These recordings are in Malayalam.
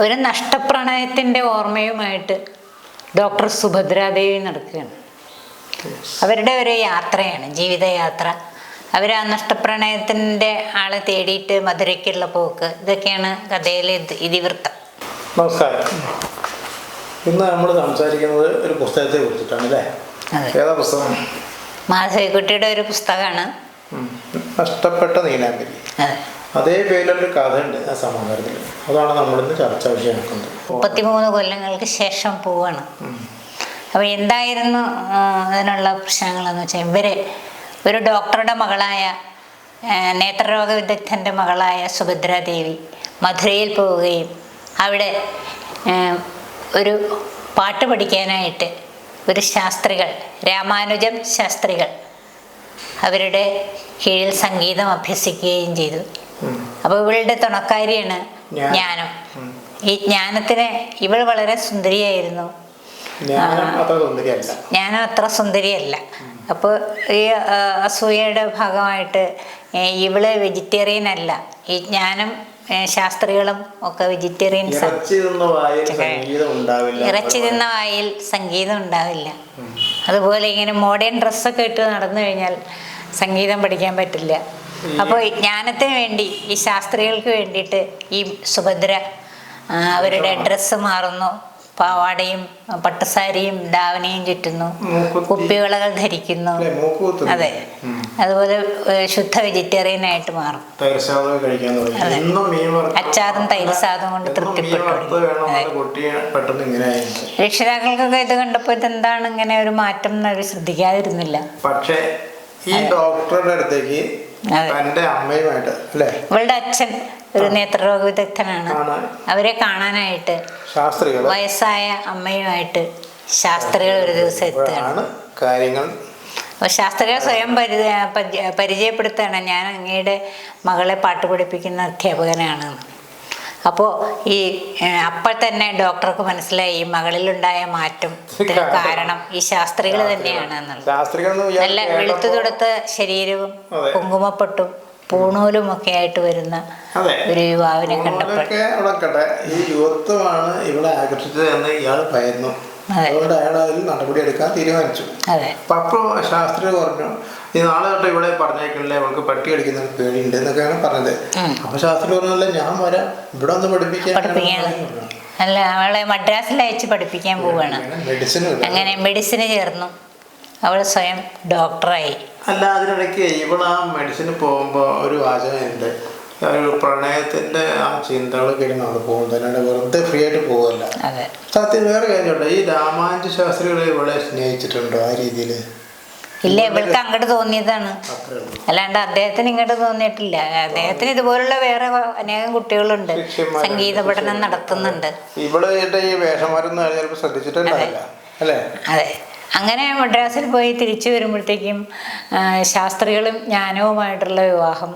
ഒരു നഷ്ടപ്രണയത്തിന്റെ ഓർമ്മയുമായിട്ട് ഡോക്ടർ സുഭദ്രാദേവി നടക്കുകയാണ്. അവരുടെ ഒരു യാത്രയാണ് ജീവിതയാത്ര. അവർ ആ നഷ്ടപ്രണയത്തിന്റെ ആളെ തേടിയിട്ട് മധുരയ്ക്കുള്ള പോക്ക് ഇതൊക്കെയാണ് കഥയിലെ ഇതിവൃത്തം. നമസ്കാരം. ഇന്ന് നമ്മൾ സംസാരിക്കുന്നത് ഒരു പുസ്തകത്തെ കുറിച്ചിട്ടാണ് അല്ലേ? ഏതാ പുസ്തകം? മാധവിക്കുട്ടിയുടെ ഒരു പുസ്തകമാണ്. നഷ്ടപ്പെട്ട അതെ. അതേ പേരിലൊരു കഥയുണ്ട് ആ സമാഹാരത്തിൽ. അതാണ് നമ്മളിന്ന് ചർച്ചാ വിഷയമാക്കുന്നത്. മുപ്പത്തിമൂന്ന് കൊല്ലങ്ങൾക്ക് ശേഷം പോവാണ്. അപ്പോൾ എന്തായിരുന്നു അതിനുള്ള പ്രശ്നങ്ങളെന്ന് വെച്ചാൽ ഇവർ ഒരു ഡോക്ടറുടെ മകളായ നേത്രരോഗ വിദഗ്ധന്റെ മകളായ സുഭദ്രാദേവി മധുരയിൽ പോവുകയും അവിടെ ഒരു പാട്ട് പഠിക്കാനായിട്ട് ഒരു ശാസ്ത്രികൾ രാമാനുജം ശാസ്ത്രികൾ അവരുടെ കീഴിൽ സംഗീതം അഭ്യസിക്കുകയും ചെയ്തു. അപ്പോൾ ഇവളുടെ തുണക്കാരിയാണ് ജ്ഞാനം. ഈ ജ്ഞാനത്തിന് ഇവൾ വളരെ സുന്ദരിയായിരുന്നു. ജ്ഞാനം അത്ര സുന്ദരിയല്ല. അപ്പോൾ ഈ അസൂയയുടെ ഭാഗമായിട്ട് ഇവൾ വെജിറ്റേറിയൻ അല്ല. ഈ ജ്ഞാനം ശാസ്ത്രികളും ഒക്കെ വെജിറ്റേറിയൻസ് ഇറച്ചി തിന്ന വായിൽ സംഗീതം ഉണ്ടാവില്ല. അതുപോലെ ഇങ്ങനെ മോഡേൺ ഡ്രസ്സൊക്കെ ഇട്ട് നടന്നു കഴിഞ്ഞാൽ സംഗീതം പഠിക്കാൻ പറ്റില്ല. അപ്പോൾ ഈ ജ്ഞാനത്തിന് വേണ്ടി ഈ ശാസ്ത്രികൾക്ക് വേണ്ടിയിട്ട് ഈ സുഭദ്ര അവരുടെ ഡ്രസ്സ് മാറുന്നു. പാവാടയും പട്ടുസാരിയും ധാവനയും ചുറ്റുന്നു. കുപ്പിവിളകൾ ധരിക്കുന്നു. അതെ. അതുപോലെ ശുദ്ധ വെജിറ്റേറിയൻ ആയിട്ട് മാറും. അച്ചാറും തൈര് സാധനം കൊണ്ട് തൃപ്തിപ്പെട്ടു രക്ഷിതാക്കൾക്കൊക്കെ ഇത് കണ്ടപ്പോൾ ഇതെന്താണ് ഇങ്ങനെ ഒരു മാറ്റം എന്നവർ ശ്രദ്ധിക്കാതിരുന്നില്ല. പക്ഷേ ഈ ഡോക്ടറുടെ അടുത്തേക്ക്. തന്റെ അമ്മയുമായിട്ട് അല്ലേ? ഇവളുടെ അച്ഛൻ ഒരു നേത്രരോഗ വിദഗ്ധനാണ്. അവരെ കാണാനായിട്ട് വയസ്സായ അമ്മയുമായിട്ട് ശാസ്ത്രികൾ ഒരു ദിവസം എത്തുകയാണ്. കാര്യങ്ങൾ. ശാസ്ത്രികൾ സ്വയം പരി- പരിചയപ്പെടുത്തുകയാണ്. ഞാൻ അങ്ങയുടെ മകളെ പാട്ട് പഠിപ്പിക്കുന്ന അധ്യാപകനാണ്. അപ്പോൾ ഈ അപ്പോൾ തന്നെ ഡോക്ടർക്ക് മനസ്സിലായി ഈ മകളിലുണ്ടായ മാറ്റം കാരണം ഈ ശാസ്ത്രികൾ തന്നെയാണ് എന്നുള്ളത്. നല്ല വെളുത്തു തൊടുത്ത ശരീരവും കുങ്കുമപ്പെട്ടും പൂണൂലും ഒക്കെ ആയിട്ട് വരുന്ന ഒരു യുവാവിനെ കണ്ടപ്പോൾ. ഈ യുവത്വമാണ് ഇവിടെ ആകർഷിച്ചത് എന്ന് ഇയാൾ അതെ. അതുകൊണ്ട് അയാൾ അതിൽ നടപടി എടുക്കാൻ തീരുമാനിച്ചു. അപ്പോൾ ശാസ്ത്രി പറഞ്ഞു ഈ നാളെ തൊട്ട് ഇവിടെ പറഞ്ഞേക്കണില്ലേ അവൾക്ക് പട്ടി അടിക്കുന്ന പേടിയുണ്ട് എന്നൊക്കെയാണ് പറഞ്ഞത്. അപ്പൊ ശാസ്ത്രി പറഞ്ഞല്ലേ ഞാൻ വരാം. ഇവിടെ ഒന്ന് പഠിപ്പിക്കാൻ അല്ല അവളെ മദ്രാസിൽ അയച്ച് പഠിപ്പിക്കാൻ പോവുകയാണ് അങ്ങനെ മെഡിസിന് ചേർന്നു. അവൾ സ്വയം ഡോക്ടറായി അല്ല അതിനിടയ്ക്ക് ഇവൾ ആ മെഡിസിന് പോകുമ്പോൾ ഒരു വാചകമുണ്ട്. ഒരു പ്രണയത്തിന്റെ ആ ചിന്തകളൊക്കെ ഇരുന്ന് പോകും തന്നെയാണ് വെറുതെ ഫ്രീ ആയിട്ട് പോകല്ല സത്യം വേറെ കാര്യമുണ്ട്. ഈ രാമാനുജ ശാസ്ത്രികളെ ഇവിടെ സ്നേഹിച്ചിട്ടുണ്ടോ ആ രീതിയിൽ ഇല്ല ഇവൾക്ക് അങ്ങോട്ട് തോന്നിയതാണ്. അല്ലാണ്ട് അദ്ദേഹത്തിന് ഇങ്ങോട്ട് തോന്നിയിട്ടില്ല. അദ്ദേഹത്തിന് ഇതുപോലുള്ള വേറെ അനേകം കുട്ടികളുണ്ട്. സംഗീത പഠനം നടത്തുന്നുണ്ട്. ഇവിടെ ഈ വേഷമാരൊന്നും ചിലപ്പോൾ ശ്രദ്ധിച്ചിട്ടുണ്ടാവില്ല. അല്ലേ? അതെ. അങ്ങനെ മദ്രാസിൽ പോയി തിരിച്ചു വരുമ്പോഴത്തേക്കും ശാസ്ത്രികളും ജ്ഞാനവുമായിട്ടുള്ള വിവാഹം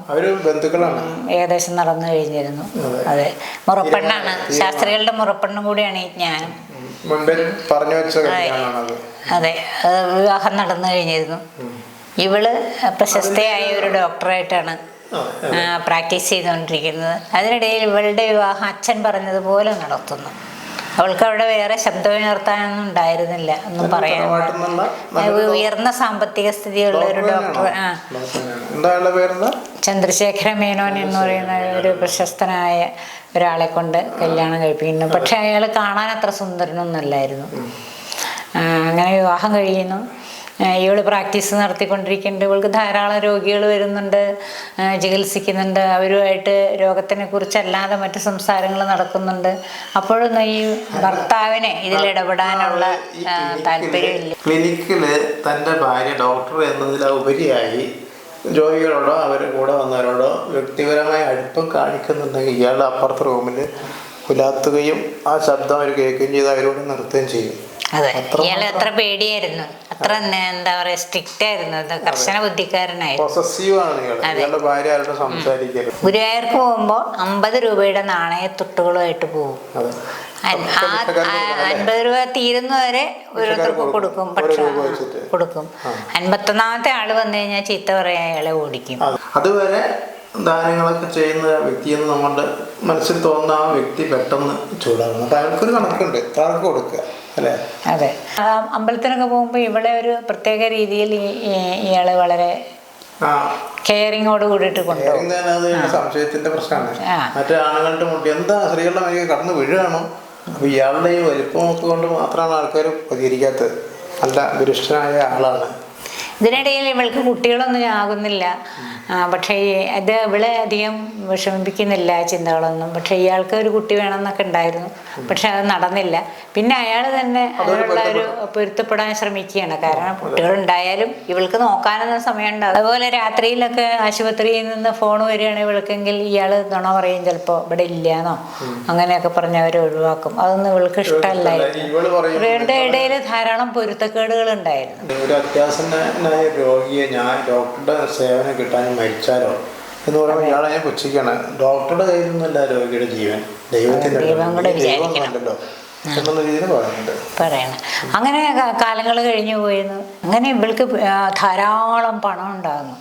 ഏകദേശം നടന്നു കഴിഞ്ഞിരുന്നു. അതെ. മുറപ്പെണ്ണാണ്. ശാസ്ത്രികളുടെ മുറപ്പെണ്ണും കൂടിയാണ് ഈ ജ്ഞാനം. പറഞ്ഞു വെച്ച അതെ. വിവാഹം നടന്നു കഴിഞ്ഞിരുന്നു. ഇവൾ പ്രശസ്തയായ ഒരു ഡോക്ടറായിട്ടാണ് പ്രാക്ടീസ് ചെയ്തുകൊണ്ടിരിക്കുന്നത്. അതിനിടയിൽ ഇവളുടെ വിവാഹം അച്ഛൻ പറഞ്ഞതുപോലെ നടത്തുന്നു. അവൾക്ക് അവിടെ വേറെ ശബ്ദമുയർത്താനൊന്നും ഉണ്ടായിരുന്നില്ല ഒന്നും പറയാൻ ഉയർന്ന സാമ്പത്തിക സ്ഥിതിയുള്ള ഒരു ഡോക്ടർ ആ. ചന്ദ്രശേഖര മേനോൻ എന്ന് പറയുന്ന ഒരു പ്രശസ്തനായ ഒരാളെ കൊണ്ട് കല്യാണം കഴിപ്പിക്കുന്നു. പക്ഷെ അയാൾ കാണാൻ അത്ര സുന്ദരനൊന്നല്ലായിരുന്നു അല്ലായിരുന്നു. അങ്ങനെ വിവാഹം കഴിയുന്നു. ഇവൾ പ്രാക്ടീസ് നടത്തിക്കൊണ്ടിരിക്കുന്നുണ്ട്. ഇവൾക്ക് ധാരാളം രോഗികൾ വരുന്നുണ്ട്. ചികിത്സിക്കുന്നുണ്ട്. അവരുമായിട്ട് രോഗത്തിനെ കുറിച്ചല്ലാതെ മറ്റു സംസാരങ്ങൾ നടക്കുന്നുണ്ട്. അപ്പോഴൊന്നും ഈ ഭർത്താവിനെ ഇതിൽ ഇടപെടാനുള്ള താല്പര്യമില്ല. ക്ലിനിക്കിൽ തന്റെ ഭാര്യ ഡോക്ടർ എന്നതിലുപരിയായി രോഗികളോടോ അവരുടെ കൂടെ വന്നവരോടോ വ്യക്തിപരമായ അടുപ്പം കാണിക്കുന്നുണ്ടെങ്കിൽ ഇയാൾ അപ്പുറത്തെ റൂമിൽ പുലാത്തുകയും ആ ശബ്ദം അവർ കേൾക്കുകയും ചെയ്ത് അവരോട് നിർത്തുകയും ചെയ്യും. അതെ. ഇയാൾ അത്ര പേടിയായിരുന്നു. അത്ര എന്താ പറയാ സ്ട്രിക്റ്റ് ആയിരുന്നു. കർശന ബുദ്ധിക്കാരനായിരുന്നു. ഗുരുവായൂർക്ക് പോകുമ്പോൾ അമ്പത് രൂപയുടെ നാണയ തൊട്ടുകളുമായിട്ട് പോകും. അൻപത് രൂപ തീരുന്നവരെ ഓരോരുത്തർക്ക് കൊടുക്കും. പക്ഷെ കൊടുക്കും. അൻപത്തൊന്നാമത്തെ ആൾ വന്നു കഴിഞ്ഞാൽ ചീത്ത പറയാൻ അയാളെ ഓടിക്കും. അത്. അതുവരെ ദാനങ്ങളൊക്കെ ചെയ്യുന്ന വ്യക്തിയെന്ന് നമ്മുടെ മനസ്സിൽ തോന്നുന്ന ആ വ്യക്തി പെട്ടെന്ന് ചൂടാകുന്നു അപ്പം അയാൾക്കൊരു കണക്കുണ്ട്. കണക്ക് കൊടുക്കുക? അതെ. അമ്പലത്തിനൊക്കെ പോകുമ്പോൾ ഇവിടെ ഒരു പ്രത്യേക രീതിയിൽ ഇയാൾ വളരെ കെയറിങ്ങോട് കൂടിയിട്ട് കൊണ്ടുപോകും സംശയത്തിന്റെ പ്രശ്നമാണ്. മറ്റേ ആണുങ്ങളുടെ മുട്ടി എന്താ സ്ത്രീകളുടെ മേലേക്ക് കടന്നു വീഴുകയാണോ അപ്പൊ ഇയാളുടെ ഈ വലിപ്പമൊക്കെ കൊണ്ട് മാത്രമാണ് ആൾക്കാർ പ്രതികരിക്കാത്തത്. നല്ല ദുരിഷ്ടനായ ആളാണ്. ഇതിനിടയിൽ ഇവൾക്ക് കുട്ടികളൊന്നും ആകുന്നില്ല. പക്ഷേ അത് ഇവളെ അധികം വിഷമിപ്പിക്കുന്നില്ല ചിന്തകളൊന്നും. പക്ഷെ ഇയാൾക്ക് ഒരു കുട്ടി വേണമെന്നൊക്കെ ഉണ്ടായിരുന്നു. പക്ഷെ അത് നടന്നില്ല. പിന്നെ അയാൾ തന്നെ അതിനുള്ള ഒരു പൊരുത്തപ്പെടാൻ ശ്രമിക്കുകയാണ്. കാരണം കുട്ടികൾ ഉണ്ടായാലും ഇവൾക്ക് നോക്കാനൊന്നും സമയമുണ്ട്. അതുപോലെ രാത്രിയിലൊക്കെ ആശുപത്രിയിൽ നിന്ന് ഫോൺ വരികയാണ് ഇവൾക്കെങ്കിൽ ഇയാൾ നുണ പറയും ചിലപ്പോൾ ഇവിടെ ഇല്ലാന്നോ? അങ്ങനെയൊക്കെ പറഞ്ഞ് അവരെ ഒഴിവാക്കും. അതൊന്നും ഇവൾക്ക് ഇഷ്ടമല്ലായിരുന്നു. ഇവരുടെ ഇടയിൽ ധാരാളം പൊരുത്തക്കേടുകൾ ഉണ്ടായിരുന്നു. ഒരു രോഗിയെ ഞാൻ ഡോക്ടറുടെ സേവനം കിട്ടാൻ മരിച്ചാലോ? എന്ന് പറയുമ്പോൾ ഇയാളെ ഞാൻ പുച്ഛിക്കണം ഡോക്ടറുടെ കയ്യിൽ നിന്നല്ല രോഗിയുടെ ജീവൻ. ദൈവത്തിന്റെ ദൈവം കൂടെ വിചാരിക്കണം. എന്നുള്ള രീതിയിൽ പറയുന്നുണ്ട്. പറയണം. അങ്ങനെ കാലങ്ങൾ കഴിഞ്ഞു പോയിരുന്നു അങ്ങനെ ഇവൾക്ക് ധാരാളം പണം ഉണ്ടാകുന്നു.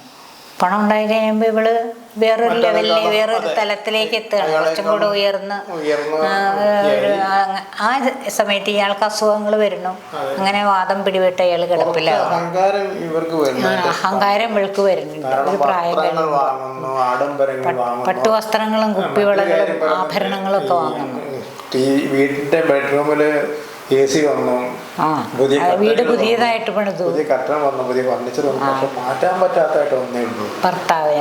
പണം ഉണ്ടായി കഴിയുമ്പോൾ ഇവൾ വേറൊരു ലെവലിൽ വേറൊരു തലത്തിലേക്ക് എത്തുകയാണ് കുറച്ചും കൂടെ ഉയർന്ന് ആ, സമയത്ത് ഇയാൾക്ക് അസുഖങ്ങൾ വരുന്നു. അങ്ങനെ വാദം പിടിപെട്ട ഇയാൾ കിടപ്പിലാകും അഹങ്കാരം ഇവർക്ക് ആ, വരുന്നുണ്ട് പട്ടു വസ്ത്രങ്ങളും ഒരു പ്രായം പട്ടുവസ്ത്രങ്ങളും കുപ്പിവളകളും ആഭരണങ്ങളും ഒക്കെ വാങ്ങുന്നു. വീട്ടിന്റെ വീടിന്റെ ബെഡ്റൂമിൽ എ സി വന്നു. വീട് പുതിയതായിട്ട് പണിതു. പുതിയ കട്ടണം വന്നു പുതിയ ഫർണിച്ചർ വന്നു. മാറ്റാൻ പറ്റാത്തതായിട്ട് ഒന്നേ ഉള്ളൂ. ഭർത്താവ്.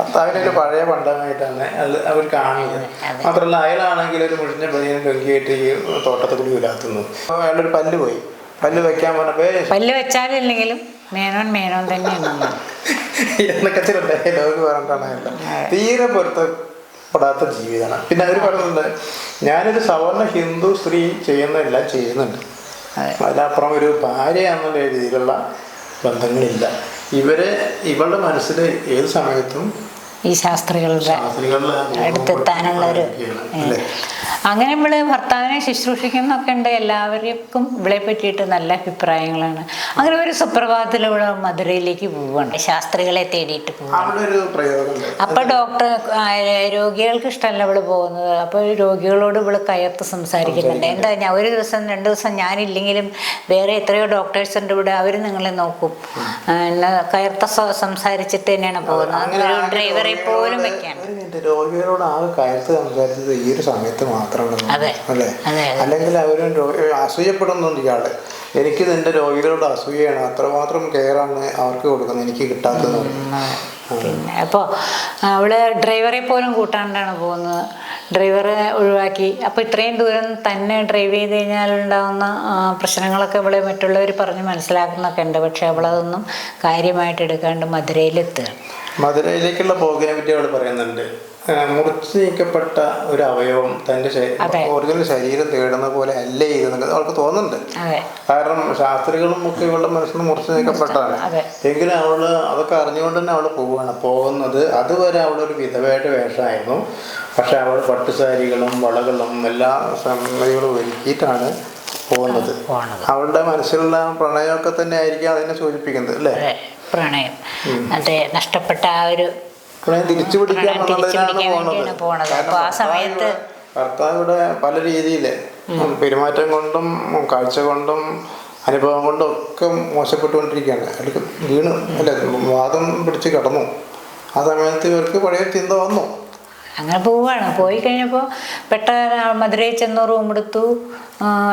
ഭർത്താവിനെ ഒരു പഴയ പണ്ടമായിട്ടാണ് അത് അവർ കാണുന്നത്. മാത്രമല്ല അയാളാണെങ്കിൽ ഒരു മുഴിഞ്ഞ ബനിയൻ ലൊങ്കിയായിട്ട് ഈ തോട്ടത്തിൽ കൂടി ഉലാത്തുന്നു. അപ്പോൾ അയാളൊരു പല്ല് പോയി. പല്ല് വെക്കാൻ പറഞ്ഞപ്പോ "ഏയ് പല്ല് വെച്ചാലില്ലെങ്കിലും മേനോൻ മേനോൻ തന്നെയാണ്. എന്നൊക്കെ ചില ഡയലോഗ് പറഞ്ഞിട്ടാണ് അയാൾ തീരെ പൊരുത്തപ്പെടാത്ത ജീവിതമാണ്. പിന്നെ അവർ പറയുന്നുണ്ട് ഞാനൊരു സവർണ ഹിന്ദു സ്ത്രീ ചെയ്യുന്നതെല്ലാം ചെയ്യുന്നുണ്ട്. അതിനപ്പുറം ഒരു ഭാര്യ എന്നുള്ള രീതിയിലുള്ള ബന്ധങ്ങളില്ല. ഇവരെ ഇവളുടെ മനസ്സിൽ ഏത് സമയത്തും ഈ ശാസ്ത്രികളുടെ അടുത്തെത്താനുള്ള ഒരു അങ്ങനെ ഇവൾ ഭർത്താവിനെ ശുശ്രൂഷിക്കുന്നൊക്കെ ഉണ്ട്. എല്ലാവർക്കും ഇവളെ പറ്റിയിട്ട് നല്ല അഭിപ്രായങ്ങളാണ്. അങ്ങനെ ഒരു സുപ്രഭാതത്തിൽ ഇവിടെ മധുരയിലേക്ക് പോവുകയാണ് ശാസ്ത്രികളെ തേടിയിട്ട് പോവുകയാണ് അപ്പൊ ഡോക്ടർ രോഗികൾക്ക് ഇഷ്ടമല്ല ഇവൾ പോകുന്നത്. അപ്പൊ രോഗികളോട് ഇവൾ കയർത്ത് സംസാരിക്കുന്നുണ്ട്. എന്താ ഞാൻ ഒരു ദിവസം രണ്ട് ദിവസം ഞാനില്ലെങ്കിലും വേറെ എത്രയോ ഡോക്ടേഴ്സ് ഉണ്ട് ഇവിടെ. അവർ നിങ്ങളെ നോക്കും. കയർത്ത സംസാരിച്ചിട്ട് തന്നെയാണ് പോകുന്നത്. ഒരു ഡ്രൈവറെ പോലും വെക്കാൻ രോഗികളോട് ആകെ കയർത്ത് സംസാരിച്ചത് ഈ ഒരു സമയത്ത് മാത്രമാണ്. അല്ലേ. അല്ലെങ്കിൽ അവരും അസൂയപ്പെടുന്നുണ്ട് ഇയാൾ. എനിക്ക് നിന്റെ രോഗികളോട് അസൂയയാണ്. അത്രമാത്രം കെയറാണ് അവർക്ക് കൊടുക്കുന്നത്. എനിക്ക് കിട്ടാത്തത്. പിന്നെ അപ്പോൾ അവൾ ഡ്രൈവറെ പോലും കൂട്ടാണ്ടാണ് പോകുന്നത്. ഡ്രൈവറെ ഒഴിവാക്കി. അപ്പോൾ ഇത്രയും ദൂരം തന്നെ ഡ്രൈവ് ചെയ്ത് കഴിഞ്ഞാൽ ഉണ്ടാകുന്ന പ്രശ്നങ്ങളൊക്കെ അവളെ മറ്റുള്ളവർ പറഞ്ഞ് മനസ്സിലാക്കുന്നൊക്കെ ഉണ്ട്. പക്ഷെ അവളതൊന്നും കാര്യമായിട്ട് എടുക്കാണ്ട് മധുരയിലെത്തുകയാണ് മധുരയിലേക്കുള്ള പോകിനെ പറ്റി അവൾ പറയുന്നുണ്ട്. മുറിച്ചു നീക്കപ്പെട്ട ഒരു അവയവം തന്റെ. ഒറിജിനൽ ശരീരം തേടുന്ന പോലെ അല്ലേ ഇതെന്നൊക്കെ അവൾക്ക് തോന്നുന്നുണ്ട്. കാരണം ശാസ്ത്രികളും ഒക്കെ ഇവളുടെ മനസ്സിൽ മുറിച്ചു നീക്കപ്പെട്ടാണ് എങ്കിലും അവൾ അതൊക്കെ അറിഞ്ഞുകൊണ്ട് തന്നെ അവൾ പോവുകയാണ്. പോകുന്നത് അതുവരെ അവളൊരു വിധവയുടെ വേഷമായിരുന്നു. പക്ഷെ അവൾ പട്ടുസാരികളും വളകളും എല്ലാ സംഗതികളും ഒരുക്കിയിട്ടാണ് പോകുന്നത്. അവളുടെ മനസ്സിലുള്ള പ്രണയമൊക്കെ തന്നെ ആയിരിക്കും അതിനെ സൂചിപ്പിക്കുന്നത് അല്ലേ? പ്രണയം. അതെ നഷ്ടപ്പെട്ട ആ ഒരു തിരിച്ചു പിടിക്കാൻ വേണ്ടിയാണ് പോണത്. കാരണം അപ്പൊ ആ സമയത്ത് ഭർത്താവിടെ പല രീതിയിൽ പെരുമാറ്റം കൊണ്ടും കാഴ്ച കൊണ്ടും അനുഭവം കൊണ്ടും ഒക്കെ മോശപ്പെട്ടുകൊണ്ടിരിക്കുകയാണ്. അവർക്ക് വീണ് അല്ല വാദം പിടിച്ച് കിടന്നു. ആ സമയത്ത് ഇവർക്ക് പഴയ ചിന്ത വന്നു. അങ്ങനെ പോവുകയാണ് പോയി കഴിഞ്ഞപ്പോൾ പെട്ടെന്ന് മധുരയിൽ ചെന്ന് റൂം എടുത്തു.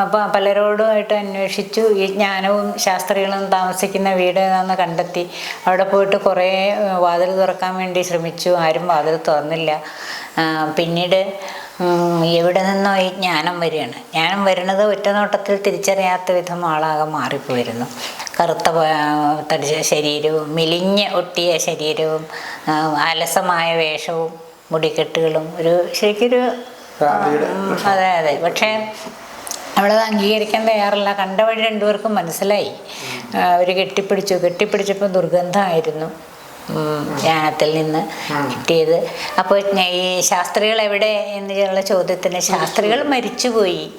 അപ്പം പലരോടുമായിട്ട് അന്വേഷിച്ചു. ഈ ജ്ഞാനവും ശാസ്ത്രികളും താമസിക്കുന്ന വീട് ഏതാണെന്ന് കണ്ടെത്തി. അവിടെ പോയിട്ട് കുറേ വാതിൽ തുറക്കാൻ വേണ്ടി ശ്രമിച്ചു. ആരും വാതിൽ തുറന്നില്ല. പിന്നീട് എവിടെ നിന്നോ ഈ ജ്ഞാനം വരികയാണ്. ജ്ഞാനം വരുന്നത് ഒറ്റനോട്ടത്തിൽ തിരിച്ചറിയാത്ത വിധം ആളാകെ മാറിപ്പോയിരുന്നു. കറുത്ത തടിച്ച ശരീരവും മെലിഞ്ഞ് ഒട്ടിയ ശരീരവും അലസമായ വേഷവും മുടിക്കെട്ടുകളും ഒരു ശരിക്കൊരു അതെ അതെ. പക്ഷേ അവളത് അംഗീകരിക്കാൻ തയ്യാറല്ല. കണ്ട വഴി രണ്ടുപേർക്കും മനസ്സിലായി. അവർ കെട്ടിപ്പിടിച്ചു. കെട്ടിപ്പിടിച്ചപ്പോൾ ദുർഗന്ധമായിരുന്നു. ധ്യാനത്തിൽ നിന്ന് കിട്ടിയത്. അപ്പോൾ ഈ ശാസ്ത്രികൾ എവിടെ എന്നുള്ള ചോദ്യത്തിന് ശാസ്ത്രികൾ മരിച്ചുപോയി.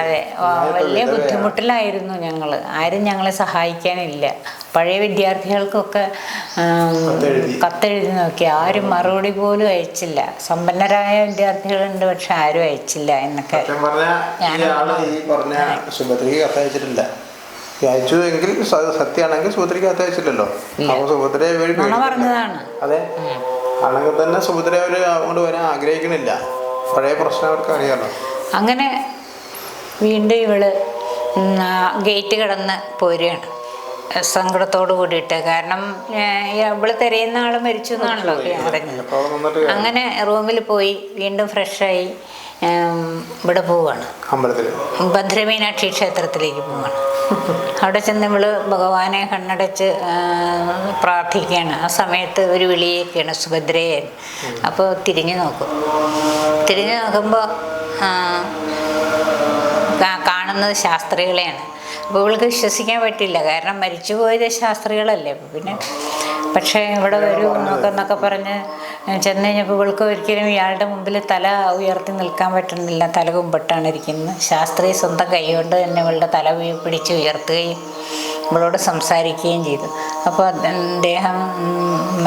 അതെ. വലിയ ബുദ്ധിമുട്ടിലായിരുന്നു ഞങ്ങൾ ആരും ഞങ്ങളെ സഹായിക്കാനില്ല. പഴയ വിദ്യാർത്ഥികൾക്കൊക്കെ കത്തെഴുതുന്നൊക്കെ കത്തെഴുതി. നോക്കി ആരും മറുപടി പോലും അയച്ചില്ല. സമ്പന്നരായ വിദ്യാർത്ഥികളുണ്ട് പക്ഷെ ആരും അയച്ചില്ല എന്നൊക്കെ സുഭദ്രയ്ക്ക് കത്തയച്ചിട്ടില്ല. അയച്ചു എങ്കിൽ സത്യമാണെങ്കിൽ സുഭദ്രയ്ക്ക് കത്തയച്ചില്ലല്ലോ. അപ്പൊ സുഭദ്രയെ. പറഞ്ഞതാണ്. അതെ. ആണെങ്കിൽ തന്നെ സുഭദ്ര അവർ അങ്ങോട്ട് വരാൻ ആഗ്രഹിക്കണില്ല. പഴയ പ്രശ്നം അവർക്ക് അറിയാമല്ലോ അങ്ങനെ വീണ്ടും ഇവൾ ഗേറ്റ് കടന്ന് പോരുകയാണ്. സങ്കടത്തോട് കൂടിയിട്ട്. കാരണം അവൾ ഇവൾ തിരയുന്ന ആൾ മരിച്ചു എന്നാണല്ലോ അറിഞ്ഞത് അങ്ങനെ റൂമിൽ പോയി വീണ്ടും ഫ്രഷായി ഇവിടെ പോവാണ്. ഭദ്രമീനാക്ഷി ക്ഷേത്രത്തിലേക്ക് പോവാണ്. അവിടെ ചെന്ന് നമ്മൾ ഭഗവാനെ കണ്ണടച്ച് പ്രാർത്ഥിക്കുകയാണ്. ആ സമയത്ത് ഒരു വിളിയൊക്കെയാണ് സുഭദ്രയെ. അപ്പോൾ തിരിഞ്ഞു നോക്കും. തിരിഞ്ഞു നോക്കുമ്പോൾ കാണുന്നത് ശാസ്ത്രികളെയാണ്. അപ്പോൾ ഇവൾക്ക് വിശ്വസിക്കാൻ പറ്റില്ല. കാരണം മരിച്ചുപോയത് ശാസ്ത്രികളല്ലേ. അപ്പോൾ പിന്നെ പക്ഷേ ഇവിടെ വരൂ നോക്കെന്നൊക്കെ പറഞ്ഞ് ചെന്ന് കഴിഞ്ഞപ്പോൾ ഇവൾക്ക് ഒരിക്കലും ഇയാളുടെ മുമ്പിൽ തല ഉയർത്തി നിൽക്കാൻ പറ്റുന്നില്ല. തല കുമ്പിട്ടാണ് ഇരിക്കുന്നത്. ശാസ്ത്രി സ്വന്തം കൈകൊണ്ട് തന്നെ ഇവളുടെ തല പിടിച്ച് ഉയർത്തുകയും ഇവളോട് സംസാരിക്കുകയും ചെയ്തു. അപ്പോൾ അദ്ദേഹം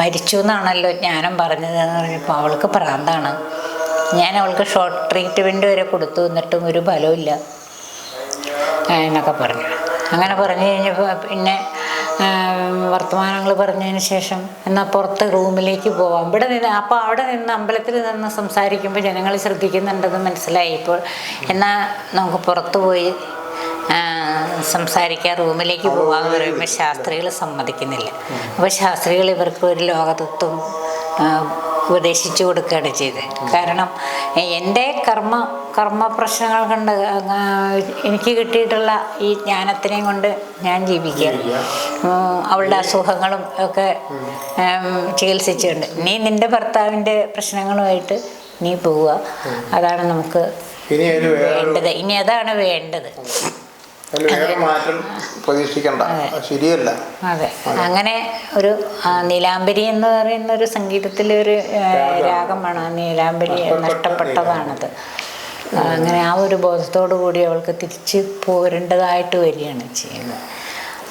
മരിച്ചു എന്നാണല്ലോ ജ്ഞാനം പറഞ്ഞതെന്ന് പറഞ്ഞപ്പോൾ അവൾക്ക് പ്രാന്താണ്. ഞാൻ അവൾക്ക് ഷോർട്ട് ട്രീറ്റ്മെന്റ് വരെ കൊടുത്തു. എന്നിട്ടും ഒരു ഫലവും എന്നൊക്കെ പറഞ്ഞു. അങ്ങനെ പറഞ്ഞു കഴിഞ്ഞപ്പോൾ പിന്നെ വർത്തമാനങ്ങൾ പറഞ്ഞതിന് ശേഷം എന്നാൽ പുറത്ത് റൂമിലേക്ക് പോവാം. ഇവിടെ നിന്ന് അപ്പോൾ അവിടെ നിന്ന് അമ്പലത്തിൽ നിന്ന് സംസാരിക്കുമ്പോൾ ജനങ്ങൾ ശ്രദ്ധിക്കുന്നുണ്ടെന്ന് മനസ്സിലായി. ഇപ്പോൾ എന്നാൽ നമുക്ക് പുറത്ത് പോയി സംസാരിക്കാൻ റൂമിലേക്ക് പോകാമെന്ന് പറയുമ്പോൾ ശാസ്ത്രികൾ സമ്മതിക്കുന്നില്ല. അപ്പോൾ ശാസ്ത്രികൾ ഇവർക്ക് ഒരു ലോകതത്വം ഉപദേശിച്ചു കൊടുക്കുകയാണ് ചെയ്തത്. കാരണം എന്റെ കർമ്മ കർമ്മ പ്രശ്നങ്ങൾ കൊണ്ട് എനിക്ക് കിട്ടിയിട്ടുള്ള ഈ ജ്ഞാനത്തിനെയും കൊണ്ട് ഞാൻ ജീവിക്കുക. അവളുടെ അസുഖങ്ങളും ഒക്കെ ചികിത്സിച്ചുകൊണ്ട് നീ നിന്റെ ഭർത്താവിന്റെ പ്രശ്നങ്ങളുമായിട്ട് നീ പോവുക. അതാണ് നമുക്ക് വേണ്ടത്. ഇനി അതാണ് വേണ്ടത്. മാറ്റം പ്രതീക്ഷിക്കണ്ട. ശരിയല്ല. അതെ. അങ്ങനെ ഒരു നീലാംബരി എന്ന് പറയുന്ന ഒരു സംഗീതത്തിലെ ഒരു രാഗമാണ്. ആ നീലാംബരി നഷ്ടപ്പെട്ടതാണത്. അങ്ങനെ ആ ഒരു ബോധത്തോടു കൂടി അവൾക്ക് തിരിച്ച് പോരേണ്ടതായിട്ട് വരികയാണ് ചെയ്യുന്നത്.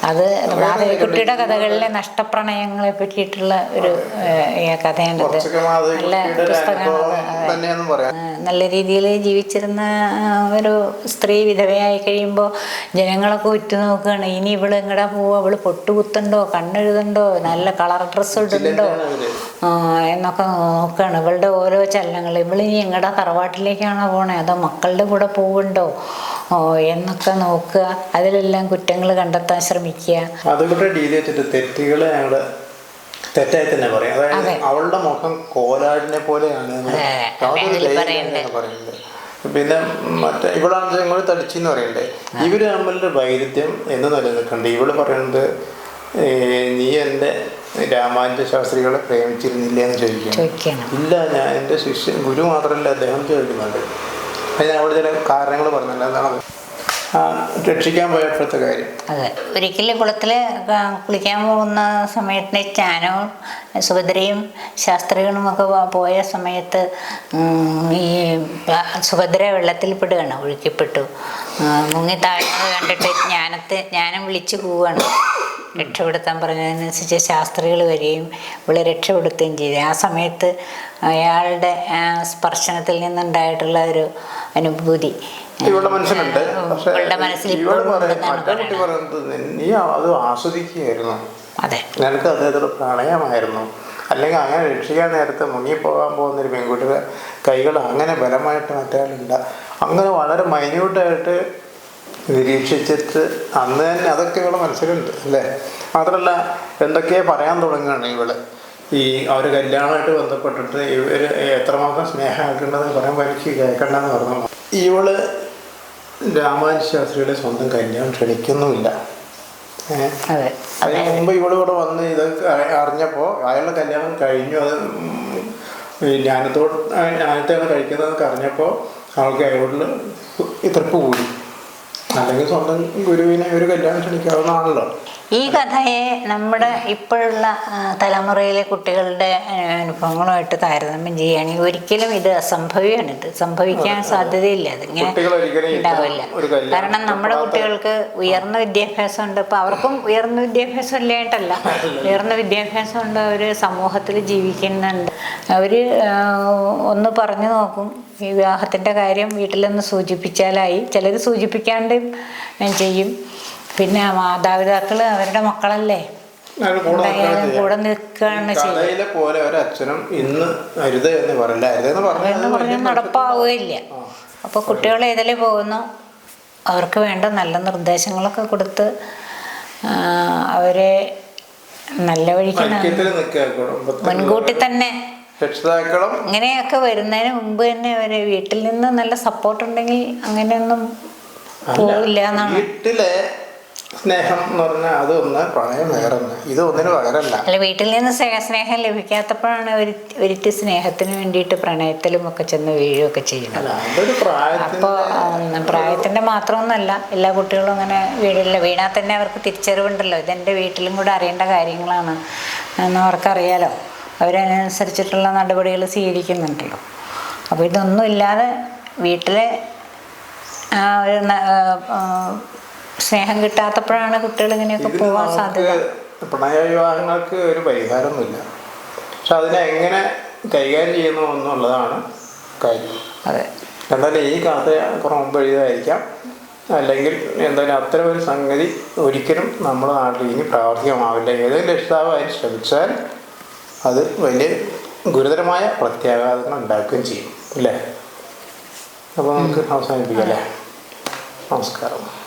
അത് മാധവിക്കുട്ടിയുടെ കഥകളിലെ നഷ്ടപ്രണയങ്ങളെ പറ്റിയിട്ടുള്ള ഒരു കഥയാണ് കഥയാണിത്. നല്ല പുസ്തകമാണ് നല്ല രീതിയിൽ ജീവിച്ചിരുന്ന ഒരു സ്ത്രീ വിധവയായി കഴിയുമ്പോൾ ജനങ്ങളൊക്കെ ഉറ്റുനോക്കുകയാണ് ഇനി ഇവൾ എങ്ങടാ പോവുക അവൾ പൊട്ടുകുത്തുണ്ടോ? കണ്ണെഴുതുണ്ടോ? നല്ല കളർ ഡ്രസ്സ് ഇടുന്നുണ്ടോ? എന്നൊക്കെ നോക്കുകയാണ്. ഇവളുടെ ഓരോ ചലനങ്ങൾ. ഇവളിനി എങ്ങടാ തറവാട്ടിലേക്കാണോ പോണേ? അതോ മക്കളുടെ കൂടെ പോവുണ്ടോ? എന്നൊക്കെ നോക്കുക. അതിലെല്ലാം കുറ്റങ്ങൾ കണ്ടെത്താൻ ശ്രമിക്കുക. അതുകൂടെ ഡീൽ ചെയ്തിട്ട് തെറ്റുകളെ ഞങ്ങൾ തെറ്റായി തന്നെ പറയാം. അതായത് അവളുടെ മുഖം കോലാടിനെ പോലെയാണ് പറയുന്നത് പിന്നെ മറ്റേ ഇവളാണ് ഇങ്ങോട്ട് തടിച്ചി എന്ന് പറയണ്ടേ? ഇവർ തമ്മിലൊരു വൈരുദ്ധ്യം എന്ന് നിലനിൽക്കണ്ട്. ഇവൾ പറയുന്നത് നീ എന്റെ രാമാനുജ ശാസ്ത്രികളെ പ്രേമിച്ചിരുന്നില്ല? എന്ന് ചോദിക്കുന്നു ഇല്ല ഞാൻ എന്റെ ശിഷ്യൻ ഗുരു മാത്രമല്ല അദ്ദേഹം ചോദിക്കുന്നുണ്ട്. അവിടെ ചില കാരണങ്ങൾ പറഞ്ഞില്ല രക്ഷിക്കാൻ പോയപ്പോഴത്തെ കാര്യം. അതെ. ഒരിക്കലും കുളത്തിൽ കുളിക്കാൻ പോകുന്ന സമയത്ത് ചാനവും സുഭദ്രയും ശാസ്ത്രികളും ഒക്കെ പോയ സമയത്ത് ഈ സുഭദ്ര വെള്ളത്തിൽ പെടുകയാണ് ഒഴുക്കിപ്പെട്ടു. മുങ്ങി താഴ്ന്നത് കണ്ടിട്ട് ജ്ഞാനത്തെ ജ്ഞാനം വിളിച്ചു പോവുകയാണ്. രക്ഷപ്പെടുത്താൻ പറഞ്ഞതിനനുസരിച്ച് ശാസ്ത്രികൾ വരികയും ഇവളെ രക്ഷപ്പെടുത്തുകയും ചെയ്തു. ആ സമയത്ത് അയാളുടെ ആ, സ്പർശനത്തിൽ നിന്നുണ്ടായിട്ടുള്ള ഒരു അനുഭൂതി. ഇവളുടെ മനസ്സിലുണ്ട്. പക്ഷെ ഇവൾ പറയുന്നത്. നീ അത് ആസ്വദിക്കുകയായിരുന്നു. അതെ. നിനക്ക് അദ്ദേഹത്തോട് പ്രണയമായിരുന്നു. അല്ലെങ്കിൽ അങ്ങനെ രക്ഷിക്കാൻ നേരത്തെ മുങ്ങിപ്പോകാൻ പോകുന്ന ഒരു പെൺകുട്ടിയുടെ കൈകൾ അങ്ങനെ ബലമായിട്ട് മറ്റേ അങ്ങനെ വളരെ മൈന്യൂട്ടായിട്ട് നിരീക്ഷിച്ചിട്ട് അന്ന് തന്നെ അതൊക്കെ ഇവളെ മനസ്സിലുണ്ട് അല്ലേ? മാത്രമല്ല എന്തൊക്കെയോ പറയാൻ തുടങ്ങുകയാണ് ഇവൾ. ഈ അവർ കല്യാണമായിട്ട് ബന്ധപ്പെട്ടിട്ട് ഇവർ എത്രമാത്രം സ്നേഹമാക്കേണ്ടതെന്ന് പറയാൻ എനിക്ക് കേൾക്കണ്ടെന്ന് പറഞ്ഞു. ഇവൾ രാമാനുജ ശാസ്ത്രിയുടെ സ്വന്തം കല്യാണം ക്ഷണിക്കുന്നുമില്ല. അതിന് മുമ്പ് ഇവൾ ഇവിടെ വന്ന് ഇത് അറിഞ്ഞപ്പോൾ അയാളുടെ കല്യാണം കഴിഞ്ഞു. അത് ജ്ഞാനത്തോട് ജ്ഞാനത്തെയാണ് കഴിക്കുന്നതെന്നൊക്കെ അറിഞ്ഞപ്പോൾ അവൾക്ക് അയാളോട് ഇത്രപ്പ് കൂടി. അല്ലെങ്കിൽ സ്വന്തം ഗുരുവിനെ ഒരു കല്യാണം ക്ഷണിക്കാവുന്നതാണല്ലോ. ഈ കഥയെ നമ്മുടെ ഇപ്പോഴുള്ള തലമുറയിലെ കുട്ടികളുടെ അനുഭവങ്ങളുമായിട്ട് താരതമ്യം ചെയ്യുകയാണെങ്കിൽ ഒരിക്കലും ഇത് അസംഭവ്യമാണ് ഇത് സംഭവിക്കാൻ സാധ്യതയില്ല. അതിങ്ങനെ ഉണ്ടാവില്ല. കാരണം നമ്മുടെ കുട്ടികൾക്ക് ഉയർന്ന വിദ്യാഭ്യാസം ഉണ്ട് ഇപ്പം അവർക്കും ഉയർന്ന വിദ്യാഭ്യാസം ഇല്ലായിട്ടല്ല ഉയർന്ന വിദ്യാഭ്യാസം ഉണ്ട് അവർ സമൂഹത്തിൽ ജീവിക്കുന്നുണ്ട്. അവർ ഒന്ന് പറഞ്ഞു നോക്കും. ഈ വിവാഹത്തിന്റെ കാര്യം വീട്ടിലൊന്ന് സൂചിപ്പിച്ചാലായി. ചിലർ സൂചിപ്പിക്കാണ്ട് ഞാൻ ചെയ്യും. പിന്നെ മാതാപിതാക്കൾ അവരുടെ മക്കളല്ലേ? കൂടെ നിൽക്കുകയാണ് പോലെ ഒരച്ഛനും ഇന്ന് അരുത് എന്ന് നടപ്പാവുകയില്ല. അപ്പോൾ കുട്ടികൾ ഏതിലേ പോകുന്നു? അവർക്ക് വേണ്ട നല്ല നിർദ്ദേശങ്ങളൊക്കെ കൊടുത്ത് അവരെ നല്ല വഴിക്ക് മുൻകൂട്ടി തന്നെ രക്ഷിതാക്കളും അങ്ങനെയൊക്കെ വരുന്നതിന് മുമ്പ് തന്നെ അവർ വീട്ടിൽ നിന്ന് നല്ല സപ്പോർട്ട് ഉണ്ടെങ്കിൽ അങ്ങനെയൊന്നും പോവില്ല എന്നാണ്. വീട്ടിലെ സ്നേഹം എന്ന് പറഞ്ഞാൽ അതൊന്ന് പ്രണയം വേറൊന്ന്. ഇത് ഒന്നിന് പകരല്ല അല്ല വീട്ടിൽ നിന്ന് സ്നേഹ- സ്നേഹം ലഭിക്കാത്തപ്പോഴാണ് ഒരു ഒരിറ്റ് സ്നേഹത്തിന് വേണ്ടിയിട്ട് പ്രണയത്തിലും ഒക്കെ ചെന്ന് വീഴുകയൊക്കെ ചെയ്യുന്നത്. അപ്പോൾ പ്രായത്തിന്റെ മാത്രമൊന്നുമല്ല. എല്ലാ കുട്ടികളും അങ്ങനെ വീടില്ല. വീണാൽ തന്നെ അവർക്ക് തിരിച്ചറിവുണ്ടല്ലോ. ഇതെന്റെ വീട്ടിലും കൂടെ അറിയേണ്ട കാര്യങ്ങളാണ്. എന്ന് അവർക്കറിയാലോ. അവരനുസരിച്ചിട്ടുള്ള നടപടികൾ സ്വീകരിക്കുന്നുണ്ടല്ലോ. അപ്പോൾ ഇതൊന്നും ഇല്ലാതെ വീട്ടിലെ ഒരു സ്നേഹം കിട്ടാത്തപ്പോഴാണ് കുട്ടികൾ ഇങ്ങനെയൊക്കെ പോകാൻ സാധ്യത. പ്രണയ വിവാഹങ്ങൾക്ക് ഒരു പരിഹാരമൊന്നുമില്ല. പക്ഷെ അതിനെ എങ്ങനെ കൈകാര്യം ചെയ്യുന്നു എന്നുള്ളതാണ് കാര്യം. അതെ. എന്തായാലും ഈ കഥ കുറേ മുമ്പ് എഴുതായിരിക്കാം അല്ലെങ്കിൽ എന്തായാലും അത്തരം ഒരു സംഗതി ഒരിക്കലും നമ്മുടെ നാട്ടിൽ ഇനി പ്രാവർത്തികമാവില്ല. ഏതെങ്കിലും രക്ഷിതാവ് അതിന് ശ്രമിച്ചാൽ അത് വലിയ ഗുരുതരമായ പ്രത്യാഘാതങ്ങൾ ഉണ്ടാക്കുകയും ചെയ്യും അല്ലേ? അപ്പോൾ നമുക്ക് അവസാനിപ്പിക്കാം അല്ലേ? നമസ്കാരം.